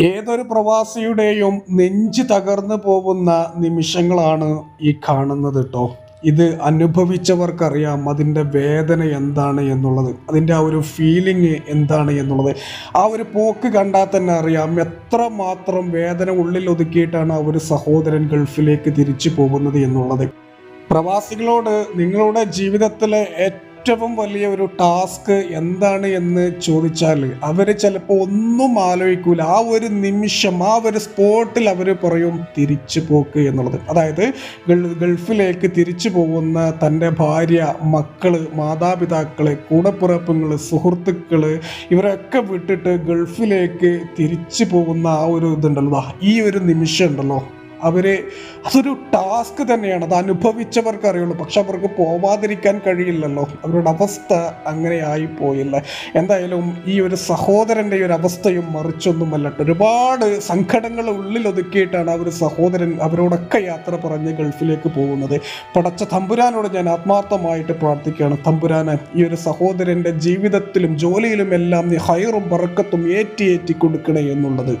ഏതൊരു പ്രവാസിയുടെയും നെഞ്ച് തകർന്നു പോകുന്ന നിമിഷങ്ങളാണ് ഈ കാണുന്നത് കേട്ടോ ഇത് അനുഭവിച്ചവർക്കറിയാം അതിന്റെ വേദന എന്താണ് എന്നുള്ളത്. അതിന്റെ ആ ഒരു ഫീലിംഗ് എന്താണ് എന്നുള്ളത്. ആ ഒരു പോക്ക് കണ്ടാൽ തന്നെ അറിയാം എത്ര മാത്രം വേദന ഉള്ളിൽ ഒതുക്കിയിട്ടാണ് ആ ഒരു സഹോദരൻ ഗൾഫിലേക്ക് തിരിച്ചു പോകുന്നത് എന്നുള്ളത്. പ്രവാസികളോട് നിങ്ങളുടെ ജീവിതത്തിലെ ഏറ്റവും വലിയ ഒരു ടാസ്ക് എന്താണ് എന്ന് ചോദിച്ചാൽ അവർ ചിലപ്പോൾ ഒന്നും ആലോചിക്കൂല. ആ ഒരു നിമിഷം ആ ഒരു സ്പോട്ടിൽ അവർ പറയും തിരിച്ചു പോക്ക് എന്നുള്ളത്. അതായത് ഗൾഫിലേക്ക് തിരിച്ചു പോകുന്ന തന്റെ ഭാര്യ മക്കൾ മാതാപിതാക്കൾ കൂടപ്പിറപ്പുങ്ങൾ സുഹൃത്തുക്കൾ ഇവരൊക്കെ വിട്ടിട്ട് ഗൾഫിലേക്ക് തിരിച്ചു പോകുന്ന ആ ഒരു ഇതുണ്ടല്ലോ. ഈ ഒരു നിമിഷം ഉണ്ടല്ലോ. അവർ അതൊരു ടാസ്ക് തന്നെയാണ്. അത് അനുഭവിച്ചവർക്ക് അറിയുള്ളൂ പക്ഷെ അവർക്ക് പോവാതിരിക്കാൻ കഴിയില്ലല്ലോ. അവരുടെ അവസ്ഥ അങ്ങനെ ആയിപ്പോയില്ല എന്തായാലും ഈ ഒരു സഹോദരന്റെ ഒരു അവസ്ഥയും മറിച്ചൊന്നുമല്ല ഒരുപാട് സങ്കടങ്ങൾ ഉള്ളിൽ ഒതുക്കിയിട്ടാണ് ആ ഒരു സഹോദരൻ അവരോടൊക്കെ യാത്ര പറഞ്ഞ് ഗൾഫിലേക്ക് പോകുന്നത്. പടച്ച തമ്പുരാനോട് ഞാൻ ആത്മാർത്ഥമായിട്ട് പ്രാർത്ഥിക്കുകയാണ്. തമ്പുരാന് ഈ ഒരു സഹോദരന്റെ ജീവിതത്തിലും ജോലിയിലും എല്ലാം നീ ഹൈറും പറക്കത്തും ഏറ്റി ഏറ്റി കൊടുക്കണേ എന്നുള്ളത്.